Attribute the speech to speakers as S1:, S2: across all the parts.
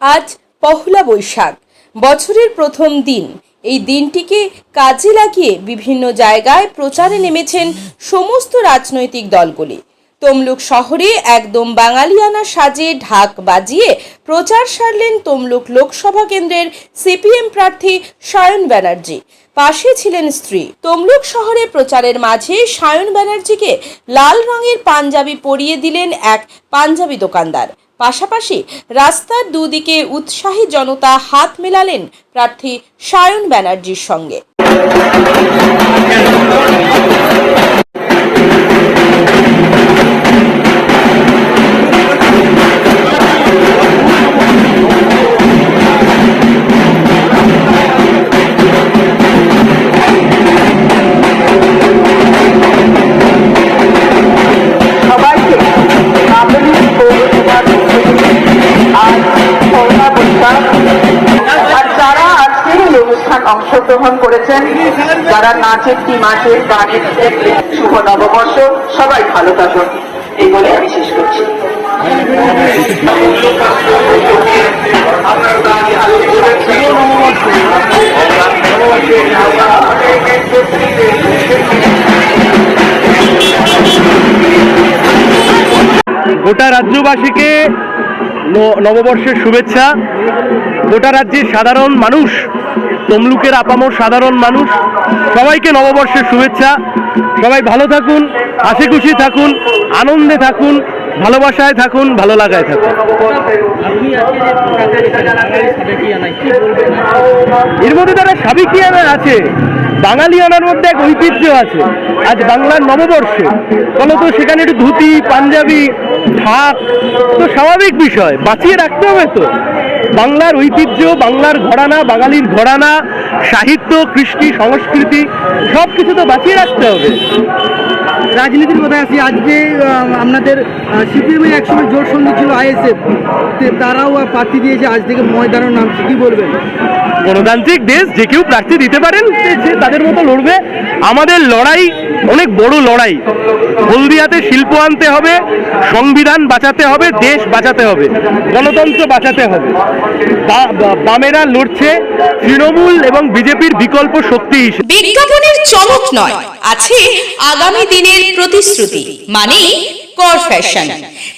S1: আজ পহলা বৈশাখ। বছরের প্রথম দিন। এই দিনটিকে কাজে লাগিয়ে বিভিন্ন জায়গায় প্রচারে নেমেছেন সমস্ত রাজনৈতিক দলগুলি। তমলুক শহরে একদম বাঙালিয়ানা সাজে ঢাক বাজিয়ে প্রচার সারলেন তমলুক লোকসভা কেন্দ্রের সিপিএম প্রার্থী সায়ন ব্যানার্জি। পাশে ছিলেন স্ত্রী। তমলুক শহরে প্রচারের মাঝে সায়ন ব্যানার্জিকে লাল রঙের পাঞ্জাবি পরিয়ে দিলেন এক পাঞ্জাবি দোকানদার। পাশাপাশি রাস্তার দুদিকে উৎসাহী জনতা হাত মেলালেন প্রার্থী সায়ন ব্যানার্জির সঙ্গে।
S2: অংশগ্রহণ করেছেন। যারা নাচের টিম আছে গানের শুভ নববর্ষ, সবাই ভালো থাকুন। এই বলে আমি শেষ করছি।
S3: গোটা রাজ্যবাসীকে নববর্ষের শুভেচ্ছা। গোটা রাজ্যের সাধারণ মানুষ তমলুকের আপামর সাধারণ মানুষ, সবাইকে নববর্ষের শুভেচ্ছা। সবাই ভালো থাকুন, হাসি খুশি থাকুন, আনন্দে থাকুন, ভালোবাসায় থাকুন, ভালো লাগায় থাকুন। এর মধ্যে তারা সাবিকিয়ানা আছে। বাঙালিয়ানার মধ্যে এক ঐতিহ্য আছে। আজ বাংলার নববর্ষে। ফলত সেখানে একটু ধুতি পাঞ্জাবি ঢাক তো স্বাভাবিক বিষয়। বাঁচিয়ে রাখতে হবে তো। বাংলার ঐতিহ্য বাংলার ঘরানা বাঙালির ঘরানা সাহিত্য কৃষ্টি সংস্কৃতি সব কিছু তো বাঁচিয়ে রাখতে হবে।
S4: রাজনীতির কথা আসি আজকে আপনাদের সিপিএমের একসময় জোর সন্ধি ছিল আইএসএফ তারাও প্রার্থী দিয়েছে আজ থেকে ময়দানের নাম কি বলবেন।
S3: গণতান্ত্রিক দেশ যে কেউ প্রার্থী দিতে পারেন তাদের মতো লড়বে? আমাদের লড়াই অনেক বড় লড়াই। হলদিয়াতে শিল্প আনতে হবে, সংবিধান বাঁচাতে হবে, দেশ বাঁচাতে হবে, গণতন্ত্র বাঁচাতে হবে। বামেরা লড়ছে তৃণমূল এবং বিজেপির বিকল্প শক্তি হিসেবে।
S1: বিজ্ঞাপনের চমক নয়, আছে আগামী দিনের প্রতিশ্রুতি মানে কর ফ্যাশন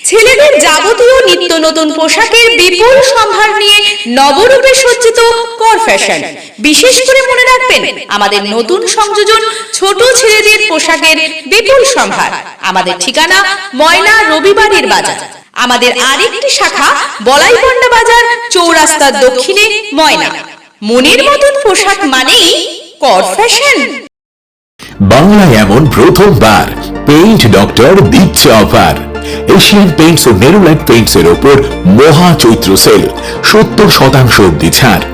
S1: ছেলেদের যাবতীয় নিত্য নতুন পোশাকের বিপুল সম্ভার নিয়ে নবরূপে সজ্জিত ফ্যাশন বিশেষ করে মনে রাখবেন, আমাদের নতুন সংযোজন ছোট ছেলেদের পোশাকের বিপুল সম্ভার। আমাদের ঠিকানা ময়না রবিবারের বাজার। আমাদের আরেকটি শাখা বলাইপন্ডা বাজার চৌরাস্তার দক্ষিণে ময়না। মনের মতন পোশাক মানেই কর ফ্যাশন
S5: বাংলায় এমন প্রথমবার পেইন্ট ডক্টর দিচ্ছে অফার এশিয়ান পেইন্টস ও নেরুলাইট পেইন্টস এর ওপর মহা চৈত্র সেল সত্তর শতাংশ অব্দি ছাড়।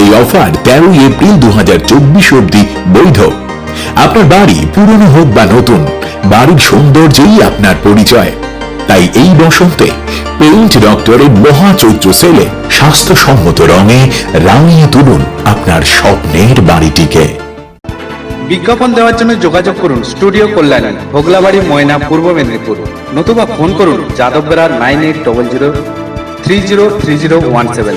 S5: এই অফার তেরোই এপ্রিল দু অব্দি বৈধ। আপনার বাড়ি পুরনো হোক বা নতুন, বাড়ির সৌন্দর্যই আপনার পরিচয়। তাই এই বসন্তে পেইন্ট ডক্টরের মহা চৈত্র সেলে স্বাস্থ্যসম্মত রঙে রাঙিয়ে তুলুন আপনার স্বপ্নের বাড়িটিকে।
S6: বিজ্ঞাপন দেওয়ার জন্য যোগাযোগ করুন স্টুডিও কল্যাণী, ভোগলাবাড়ি, ময়না, পূর্ব মেদিনীপুর। নতুবা ফোন করুন Yadav Bera nine eight double zero three zero three zero one seven.